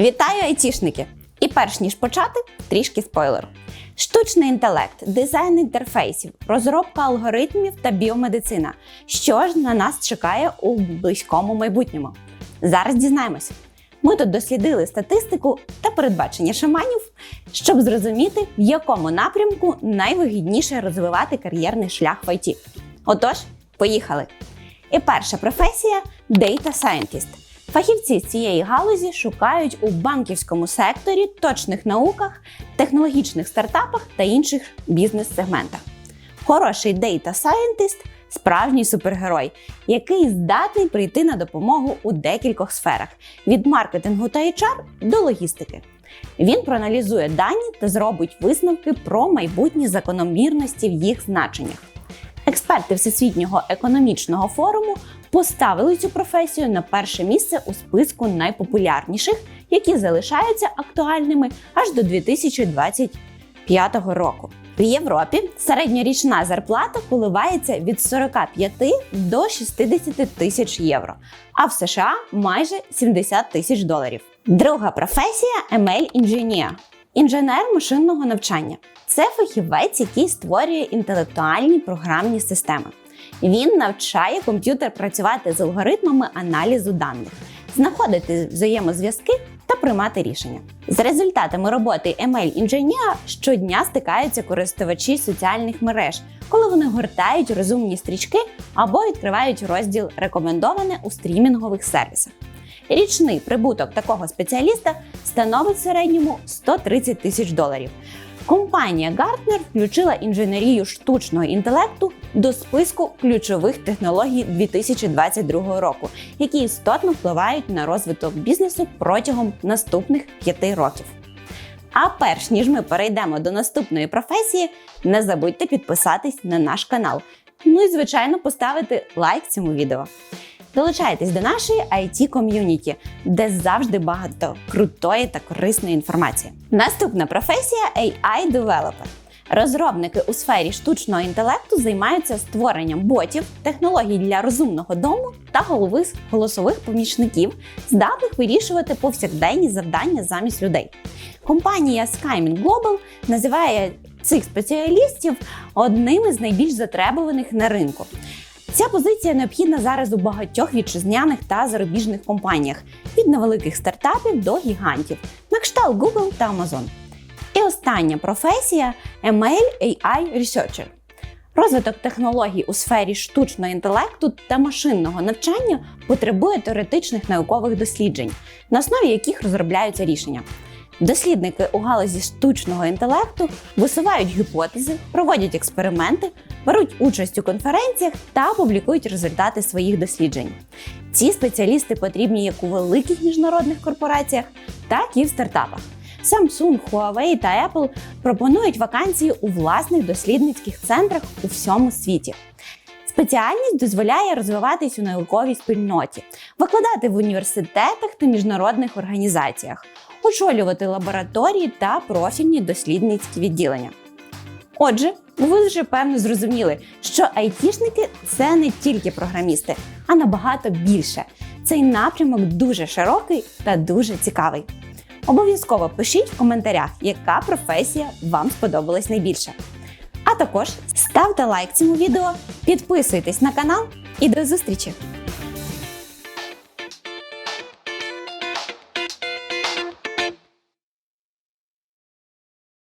Вітаю айтішники! І перш ніж почати, трішки спойлеру. Штучний інтелект, дизайн інтерфейсів, розробка алгоритмів та біомедицина. Що ж на нас чекає у близькому майбутньому? Зараз дізнаємось. Ми тут дослідили статистику та передбачення шаманів, щоб зрозуміти, в якому напрямку найвигідніше розвивати кар'єрний шлях в ІТ. Отож, поїхали! І перша професія Data Scientist. Фахівці з цієї галузі шукають у банківському секторі, точних науках, технологічних стартапах та інших бізнес-сегментах. Хороший Data Scientist – справжній супергерой, який здатний прийти на допомогу у декількох сферах від маркетингу та HR до логістики. Він проаналізує дані та зробить висновки про майбутні закономірності в їх значеннях. Експерти Всесвітнього економічного форуму поставили цю професію на перше місце у списку найпопулярніших, які залишаються актуальними аж до 2025 року. В Європі середньорічна зарплата коливається від 45 до 60 тисяч євро, а в США майже 70 тисяч доларів. Друга професія ML інженер інженер машинного навчання. Це фахівець, який створює інтелектуальні програмні системи. Він навчає комп'ютер працювати з алгоритмами аналізу даних, знаходити взаємозв'язки та приймати рішення. З результатами роботи ML інженера щодня стикаються користувачі соціальних мереж, коли вони гортають розумні стрічки або відкривають розділ рекомендоване у стрімінгових сервісах. Річний прибуток такого спеціаліста становить в середньому 130 тисяч доларів. Компанія Gartner включила інженерію штучного інтелекту до списку ключових технологій 2022 року, які істотно впливають на розвиток бізнесу протягом наступних п'яти років. А перш ніж ми перейдемо до наступної професії, не забудьте підписатись на наш канал. Ну і звичайно поставити лайк цьому відео. Долучайтесь до нашої it ком'юніті, де завжди багато крутої та корисної інформації. Наступна професія AI Developer. Розробники у сфері штучного інтелекту займаються створенням ботів, технологій для розумного дому та голови- голосових помічників, здатних вирішувати повсякденні завдання замість людей. Компанія Skymin Global називає цих спеціалістів одними з найбільш затребуваних на ринку. Ця позиція необхідна зараз у багатьох вітчизняних та зарубіжних компаніях від невеликих стартапів до гігантів, на кшталт Google та Amazon. І остання професія ML AI Researcher. Розвиток технологій у сфері штучного інтелекту та машинного навчання потребує теоретичних наукових досліджень, на основі яких розробляються рішення. Дослідники у галузі штучного інтелекту висувають гіпотези, проводять експерименти, беруть участь у конференціях та публікують результати своїх досліджень. Ці спеціалісти потрібні як у великих міжнародних корпораціях, так і в стартапах. Samsung, Huawei та Apple пропонують вакансії у власних дослідницьких центрах у всьому світі. Спеціальність дозволяє розвиватись у науковій спільноті, викладати в університетах та міжнародних організаціях, очолювати лабораторії та профільні дослідницькі відділення. Отже, ви вже певно зрозуміли, що айтішники це не тільки програмісти, а набагато більше. Цей напрямок дуже широкий та дуже цікавий. Обов'язково пишіть в коментарях, яка професія вам сподобалась найбільше. А також ставте лайк цьому відео, підписуйтесь на канал і до зустрічі!